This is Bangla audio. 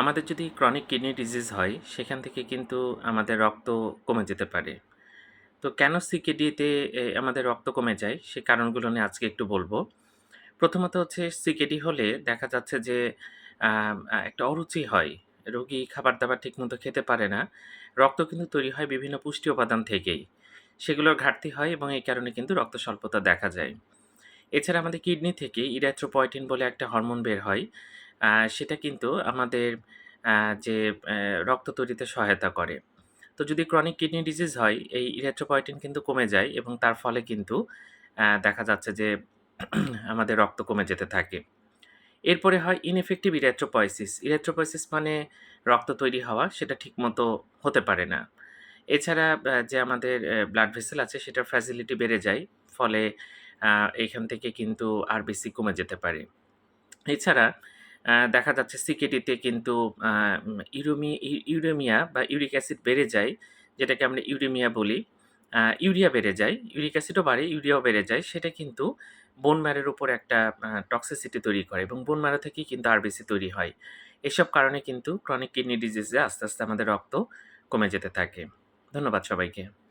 আমাদের যদি ক্রনিক কিডনি ডিজিজ হয়, সেখান থেকে কিন্তু আমাদের রক্ত কমে যেতে পারে। তো কেন সিকেডিতে আমাদের রক্ত কমে যায়? সে কারণগুলো নিয়ে আজকে একটু বলব। প্রথমত হচ্ছে সিকেডি হলে দেখা যাচ্ছে যে একটা অরুচি হয়। রোগী খাবার দাবার ঠিকমতো খেতে পারে না। রক্ত কিন্তু তৈরি হয় বিভিন্ন পুষ্টি উপাদান থেকেই। সেগুলোর ঘাটতি হয় এবং এই কারণে কিন্তু রক্ত স্বল্পতা দেখা যায়। এছাড়া আমাদের কিডনি থেকে ইরাথ্রোপয়টিন বলে একটা হরমোন বের হয়। সেটা কিন্তু আমাদের যে রক্ত তৈরিতে সহায়তা করে। তো যদি ক্রনিক কিডনি ডিজিজ হয়, এই ইরাথ্রোপয়টিন কিন্তু কমে যায় এবং তার ফলে কিন্তু দেখা যাচ্ছে যে, আমাদের রক্ত কমে যেতে থাকে। এরপরে হয় ইনএফেক্টিভ ইরেথ্রোপয়সিস ইরেথ্রোপয়সিস মানে রক্ত তৈরি হওয়া, সেটা ঠিকমতো হতে পারে না। এছাড়া যে আমাদের ব্লাড ভেসেল আছে, সেটার ফ্যাসিলিটি বেড়ে যায়, ফলে এখান থেকে কিন্তু আরবিসি কমে যেতে পারে। এছাড়া দেখা যাচ্ছে সিকেডিতে কিন্তু ইউরেমি ইউ- ইউরেমিয়া বা ইউরিক অ্যাসিড বেড়ে যায়, যেটাকে আমরা ইউরেমিয়া বলি। ইউরিয়া বেড়ে যায়, ইউরিক অ্যাসিডও বাড়ে, ইউরিয়াও বেড়ে যায়, সেটা কিন্তু বোন ম্যারোর উপর একটা টক্সিসিটি তৈরি করে এবং বোন ম্যারো থেকেই কিন্তু আরবিসি তৈরি হয়। এসব কারণে কিন্তু ক্রনিক কিডনি ডিজিজে আস্তে আস্তে আমাদের রক্ত কমে যেতে থাকে। ধন্যবাদ সবাইকে।